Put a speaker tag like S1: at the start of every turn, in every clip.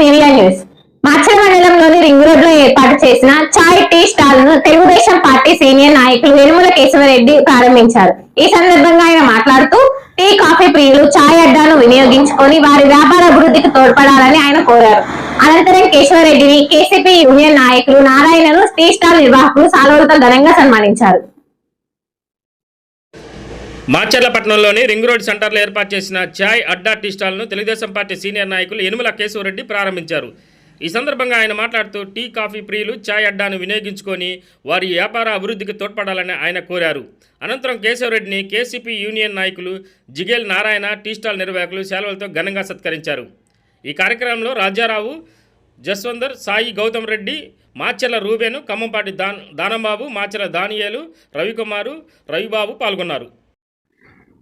S1: PVR news Macherla మండలంలోని ring రోడ్లో ఏర్పాటు చేసిన చాయ్ టీ స్టాల్ను తెలుగుదేశం పార్టీ సీనియర్ నాయకులు వేనుముల కేశవరెడ్డి ప్రారంభించారు. ఈ సందర్భంగా ఆయన మాట్లాడుతూ టీ కాఫీ ప్రియులు చాయ్ అడ్డాను వినియోగించుకొని వారి వ్యాపార అభివృద్ధికి తోడ్పడాలని ఆయన కోరారు. అనంతరం కేశవరెడ్డిని కేసీపీ యూనియన్ నాయకులు నారాయణను టీ స్టాల్ నిర్వాహకులు సాల్వలతో ఘనంగా సన్మానించారు.
S2: మాచర్లపట్నంలోని రింగ్ రోడ్ సెంటర్లో ఏర్పాటు చేసిన చాయ్ అడ్డా టీ స్టాల్ను తెలుగుదేశం పార్టీ సీనియర్ నాయకులు యనుమల కేశవరెడ్డి ప్రారంభించారు. ఈ సందర్భంగా ఆయన మాట్లాడుతూ టీ కాఫీ ప్రియులు చాయ్ అడ్డాను వినియోగించుకొని వారి వ్యాపార అభివృద్ధికి తోడ్పడాలని ఆయన కోరారు. అనంతరం కేశవరెడ్డిని కేసీపీ యూనియన్ నాయకులు జిగేల్ నారాయణ టీ స్టాల్ నిర్వాహకులు సెలవులతో ఘనంగా సత్కరించారు. ఈ కార్యక్రమంలో రాజారావు జస్వందర్ సాయి గౌతమ్ రెడ్డి మాచెల రూబేను కమ్మంపాటి దాన్ దానంబాబు మాచెల దానియేలు రవికుమారు రవిబాబు పాల్గొన్నారు.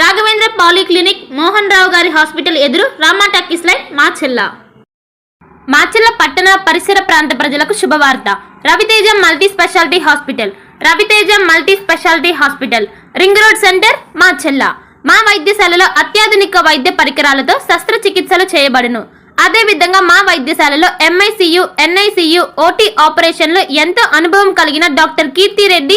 S3: రాఘవేంద్ర పాలిక్లినిక్ మోహన్ రావు గారి హాస్పిటల్ ఎదురు రామా టాకీస్ లైన్ మాచెల్ల. మాచెల్ల పట్టణ పరిసర ప్రాంత ప్రజలకు శుభవార్త. Ravi Teja multi speciality hospital Ravi Teja multi speciality hospital ring road centre Macherla. మా వైద్యశాలలో అత్యాధునిక వైద్య పరికరాలతో శస్త్రచికిత్సలు చేయబడును. అదేవిధంగా మా వైద్యశాలలో ఎంఐసియు ఎన్ఐసియు ఓటీ ఆపరేషన్లు ఎంతో అనుభవం కలిగిన doctor Keerthi Reddy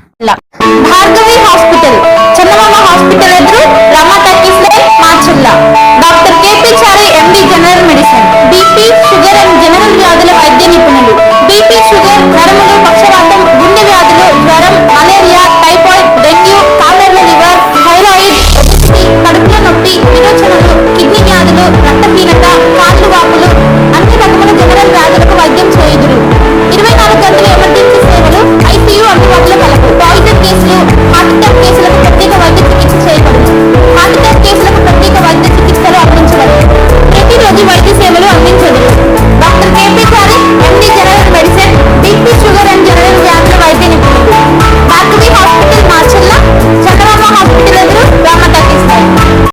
S3: Bhargavi hospital. Chandamama hospital ఎదురు రమా టాకీస్